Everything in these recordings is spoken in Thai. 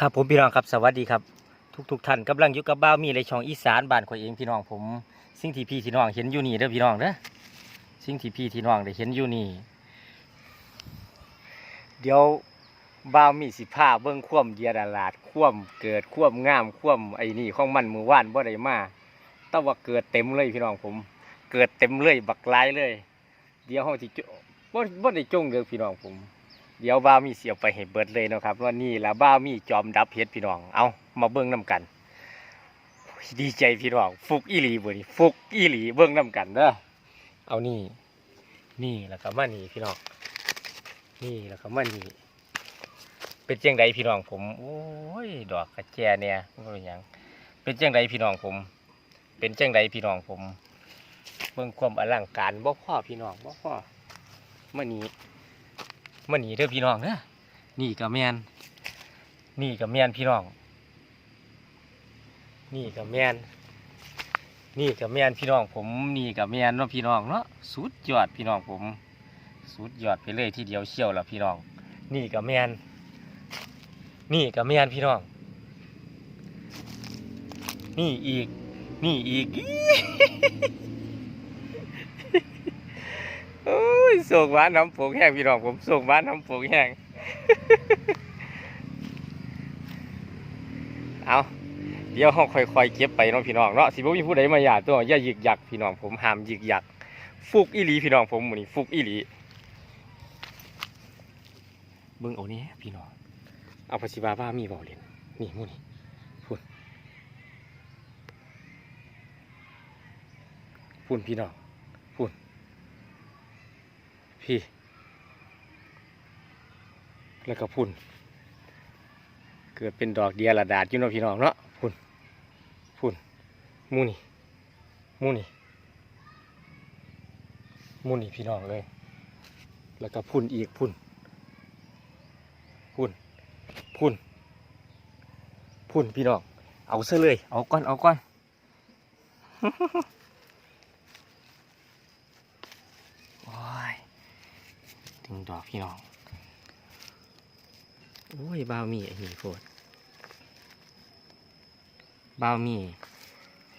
ครับผมพี่น้องครับสวัสดีครับ ทุกทุกๆท่านกำลังอยู่กับบ้าวมีในช่องอีสานบ้านข่อยเองพี่น้องผม สิ่งที่พี่ที่น้องเห็นอยู่นี่เด้อพี่น้องเด้อสิ่งที่พี่ที่น้องได้เห็นอยู่นี่ เดี๋ยวบ้าวมีสิผ้าเบิ้งคว่ำเดียดาลาดคว่ำเกิดคว่ำงามคว่ำไอ้นี่ของมันมือว่านบ่ได้มาแต่ว่าเกิดเต็มเลยพี่น้องผม เกิดเต็มเลยบักลายเลย เดี๋ยวห้องที่จบ่บ่ได้จงเด้อพี่น้องผม เดี๋ยวบ้ามีเสียบไปให้เบิดเลยนะครับว่านี่ละบ้ามีจอมดับเพชรพี่น้อง เอามาเบิ้งน้กัน ดีใจพี่น้อง ฟุกอีหลีบ่นี่ฟุกอีหลีเบิ้งน้กันเด้อเอานี่ นี่แล้วก็มานี่พี่น้อง นี่แล้วก็มานี่เป็นเจังไดพี่น้องผมโอ้ยดอกกระแจเนี่ยบ่เป็นยังเป็นเจังไดพี่น้องผม เป็นเจังไดพี่น้องผมเบิ่งความอลังการบ่พ่อพี่น้องบ่พ่อมานี่ มาหนีเด้อพี่น้องเด้อนี่กับแมนนี่กับแมนพี่น้อง นี่กับแมนนี่กับแมนพี่น้องผมนี่กับแมนเนาะพี่น้องเนาะสุดยอดพี่น้องผมสุดยอดไปเลยทีเดียวเชี่ยวละพี่น้อง นี่กับแมนนี่กับแมนพี่น้อง นี่อีก นี่อีก ยส่งหวานน้ำโป่งแห้งพี่น้องผมส่งหวานน้ำโป่งแห้งเอาเดี๋ยวเราค่อยๆเก็บไปเนาะพี่น้องเนาะสิบ่มีผู้ใดมาหยาดตัวอย่าหยึกหยักพี่น้องผมห้ามหยึกหยักฟุกอีหลีพี่น้องผมหมื้นี้ฟุกอีหลีเบิ่งเอานี้พี่น้องเอาภาษีบาบ้ามีบาเล่นนี่มูนี่พุ่นพุ่นพี่น้องพี่ แล้วก็พุ่น เกิดเป็นดอกเดียระดาดอยู่เนาะพี่น้องเนาะพุ่นพุ่นมูนี่มูนี่มูนี่พี่น้องเลย แล้วก็พุ่นอีกพุ่นพุ่นพุ่นพุ่นพี่น้องเอาซะเลย เอาก้อนเอาก้อน โอ้ย ถึงดอกพี่น้อง โอ้ยบาวมีไอ้นี่โคตรบาวมี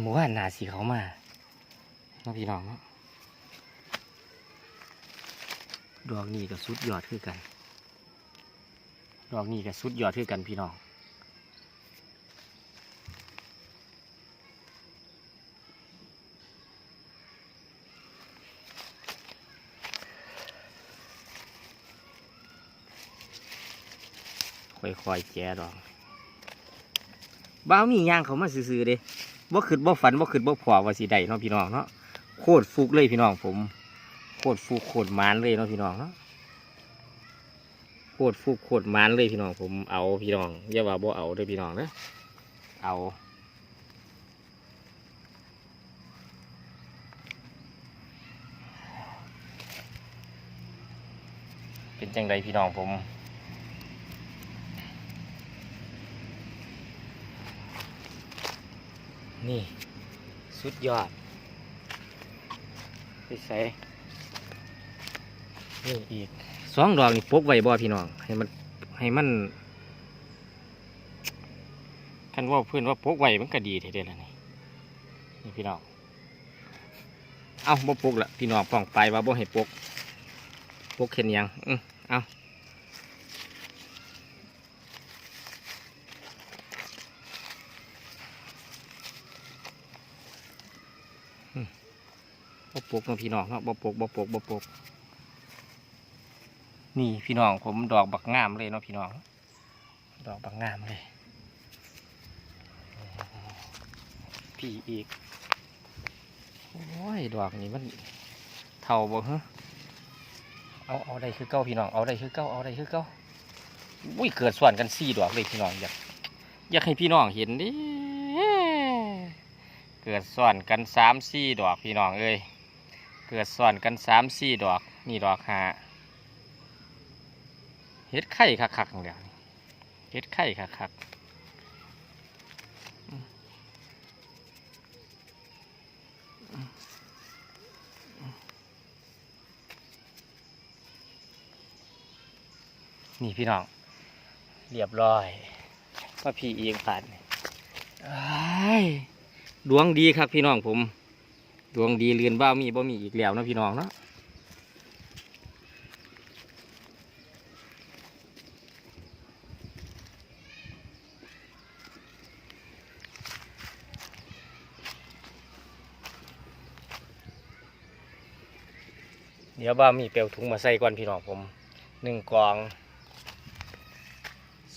หมู่บ้านนาสีเขามาเนาะพี่น้องเนาะดอกนี้ก็สุดยอดคือกัน ดอกนี้ก็สุดยอดคือกันพี่น้อง ค่อยๆแกะดอกบ้ามีย่างเขามาซื่อๆเด้บ่ขึ้นบ่ฝันบ่ขึ้นบ่พอว่าสิได้เนาะพี่น้องเนาะโคตรฟุกเลยพี่น้องผมโคตรฟุกโคตรมานเลยเนาะพี่น้องเนาะโคตรฟุกโคตรมานเลยพี่น้องผมเอาพี่น้องอย่าว่าบ่เอาเด้อพี่น้องเด้อเอาเป็นจังไดพี่น้องผม นี่สุดยอดไปใส่นี่อีกสองดอกนี่ปกไว้บ่พี่น้อง ให้มันให้มันคันว่าเพื่อนว่าปกไว้มันก็ดีเท่เด้ละนี่นี่พี่น้อง เอาบ่ปกละพี่น้องป้องไปว่าบ่ให้ปกปกเข็นยังอือเอา ปกเนาะพี่น้องเนาะบ่ปกบ่ปกบ่ปก นี่พี่น้องผมดอกบักงามเลยเนาะพี่น้อง ดอกบักงามเลย พี่อีก โอ้ยดอกนี้มันเท่าบ่ฮะเอาเอาได้คือเก้าพี่น้อง เอาได้คือเก้าเอาได้คือเก้าอุ้ยเกิดส่วนกันสี่ดอกเลยพี่น้องอยากอยากให้พี่น้องเห็นดิเกิดส่วนกันสามสี่ดอกพี่น้องเอ้ย เกิดส่วนกันสามสี่ดอก นี่ดอกหาเฮ็ดไข่คักๆเดี๋ยวเฮ็ดไข่คักๆอืมอืมอืมนี่พี่น้อง เรียบร้อยมาพี่เอียงผ่านนี่อ้ายดวงดีครับพี่น้องผม ดวงดีเรือนบ้ามีบ่มีอีกแล้วนะพี่น้องเนาะเดี๋ยวบ้ามีเปลวถุงมาใส่ก่อนพี่น้องผมหนึ่งกล่อง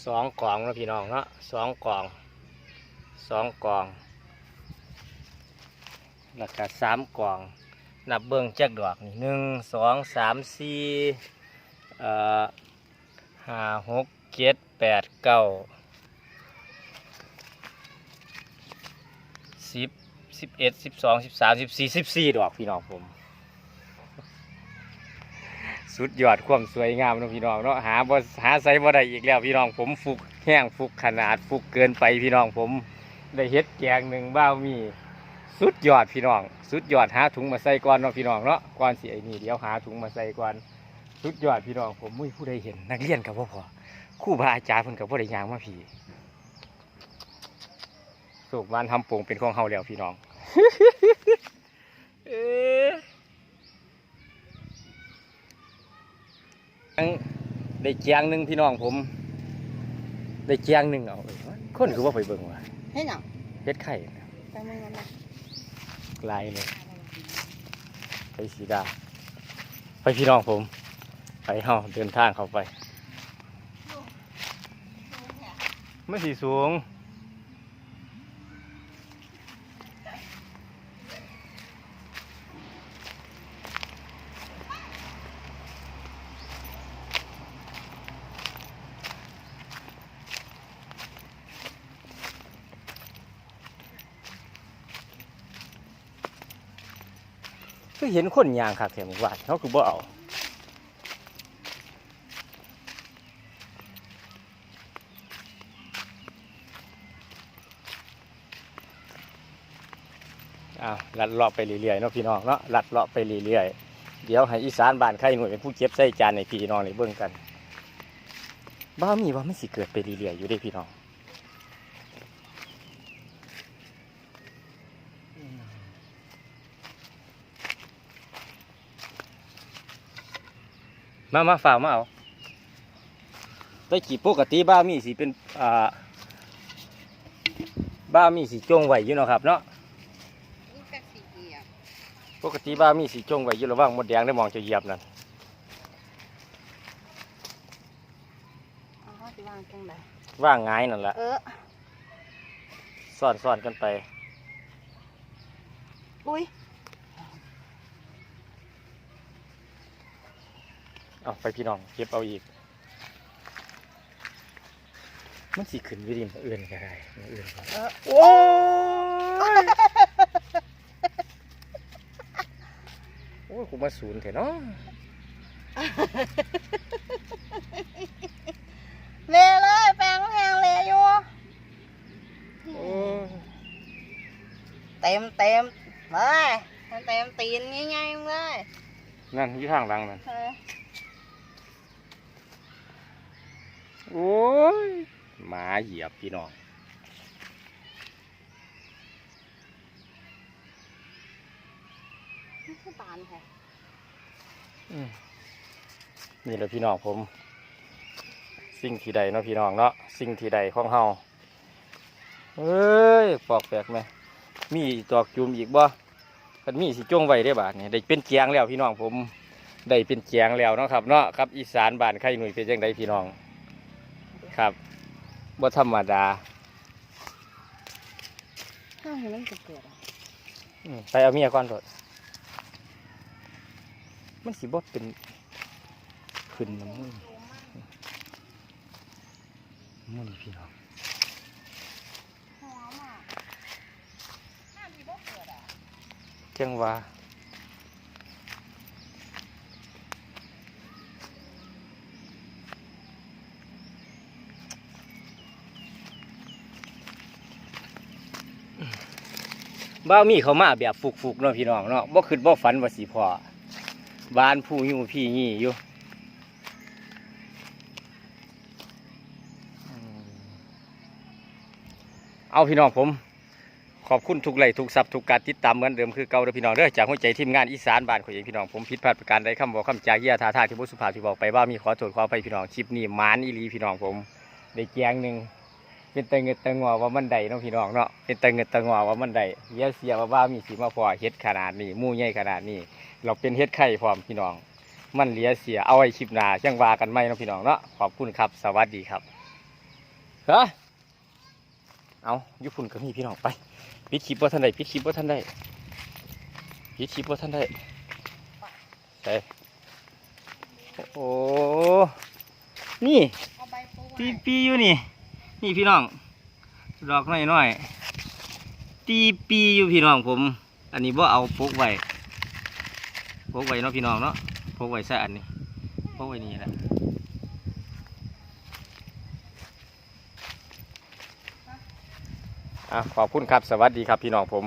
สองกล่องนะพี่น้องเนาะสองกล่องสองกล่อง แล้วก็สามกล่อง นับเบิ้งจักดอกนี่หนึ่งสองสามสี่ห้าหกเจ็ดแปดเก้าสิบสิบเอ็ดสิบสองสิบสามสิบสี่สิบสี่ดอกพี่น้องผม สุดยอดความสวยงามนะพี่น้องเนาะหาบ่หาใส่บ่ได้อีกแล้วพี่น้องผมฟุกแห้งฟุกขนาดฟุกเกินไปพี่น้องผม ได้เฮ็ดแกงหนึ่งบ้ามี สุดยอดพี่น้อง สุดยอดหาถุงมาใส่ก่อนเนาะพี่น้องเนาะก่อนสิไอ้นี่เดี๋ยวหาถุงมาใส่ก่อนสุดยอดพี่น้อง ผมมุ้ยผู้ใดเห็นนักเรียนกับพ่อพอครู่บาอาจารย์เพิ่นกับพ่ได้ยางมาพี่สุกมันทำโป่งเป็นของเฮาแล้วพี่น้องเอ๊ะยังได้แจงหนึ่งพี่น้องผม ได้แจงหนึ่งเอาเอ้ยคนคือว่าไปเบิ่งว่าเฮ้ยหนังเฮ็ดไข่ไปมึงกันนะ ลายเลยไปสีดา ไปพี่น้องผม ไปเฮาเดินทางเข้าไป ไม่สีสูง ก็เห็นคนยางคักแถมวาดเขาคือบ่เอาอ้าวลัดเลาะไปเรื่อยๆเนาะพี่น้องเนาะลัดเลาะไปเรื่อยๆเดี๋ยวให้อีสานบ้านใครหน่วยเป็นผู้เก็บใส่จานในพี่น้องในเบิ่งกันบ้ามีว่ามันสิเกิดไปเรื่อยๆอยู่ด้พี่น้อง มามาฝ่ากมาเอาได้กี่ปกติบ้ามีสีเป็นอ่าบ้ามีสีจงไหวอยู่เนาะครับเนาะนี่แป๊บสีเกียบปกติบ้ามีสีจงไหวอยู่ระหว่างมดแดงได้มองจะเหยียบนั่นอ๋อจะวางตรงไหนว่างง่ายนั่นแหละเออซ่อนซ่อนกันไป อุ้ย เอาไปพี่น้องเก็บเอาอีก มันสีขึ้นวิริมนอื่นก็ได้มันอื่นก็ได้เออโอ้ยโอ้ยกูมาศูนย์เถอะเนาะเลเลยแปลงแหงเลอยู่โอ้ยเต็มเต็มเลยเต็มตีนง่ายๆเลยนั่นอยู่ทางหลังนั่น เออ โอ้ยหมาเหยียบพี่น้องนี่คือบานค่ะอืมนี่แหละพี่น้องผม สิ่งที่ใดเนาะพี่น้องเนาะสิ่งที่ใดของเฮาเอ้ยปอกแปลกไหมมีตอกจุ่มอีกบ่กันมีสิจงไว้ได้บาทนี่ได้เป็นเจียงแล้วพี่น้องผม ได้เป็นเจียงแล้วเนาะครับเนาะครับอีสานบ้านไข่หนุ่ยเป็นจังไดพี่น้อง ครับบ่ธรรมดาห้าวเห็นมันจะเกิดอะอืมไปเอาเมียก่อนเถอะมันสิบ่เป็นขึ้นน้ำมือมือนี่พี่น้องหอมอะห้ามมีบ่เกิดอะจังว่า บ้ามีเขามาแบบฟุกๆเนาะพี่น้องเนาะบ่คิดบ่ฝันว่าสิพอบ้านผู้อยู่พี่ยี่อยู่เอาพี่น้องผม ขอบคุณทุกไลค์ทุกซับทุกการติดตามเหมือนเดิมคือเก่าเด้อพี่น้องเด้อจากหัวใจทีมงานอีสานบ้านข่อยเองพี่น้องผมผิดพลาดประการใดคำบอกคำจาเยียทาทางที่บุสุภาพที่บอกไปว่ามีขอโทษขออภัยพี่น้องคลิปนี้มานอีหลีพี่น้องผมได้แจงหนึ่ง เป็นตะเงิดตะงอว่ามันใดเนาะพี่น้องเนาะเป็นตะเงิดตะงอว่ามันใดเยียเสียว่าบ้ามีสีมาพอเฮ็ดขนาดนี้หมู่ใหญ่ขนาดนี้ เราเป็นเฮ็ดไข่พร้อมพี่น้อง มันเหลียเสียเอาไว้คลิปหน้าจังว่ากันไหมเนาะพี่น้องเนาะขอบคุณครับ สวัสดีครับเฮ้อเอาอยุพุ่นก็มีพี่น้องไปปิดคลิปว่าท่านใดปิดคลิปว่าท่านใดปิดคลิปว่าท่านใดใช่โอ้นี่เอาใบปูตีปีอยู่นี่ นี่พี่น้อง ดอกน้อยน้อยๆตีปีอยู่พี่น้องผม อันนี้บ่เอาพกไว้พกไว้เนาะพี่น้องเนาะพกไว้ใส่อันนี้พกไว้นี่แหละอะขอบคุณครับ สวัสดีครับพี่น้องผม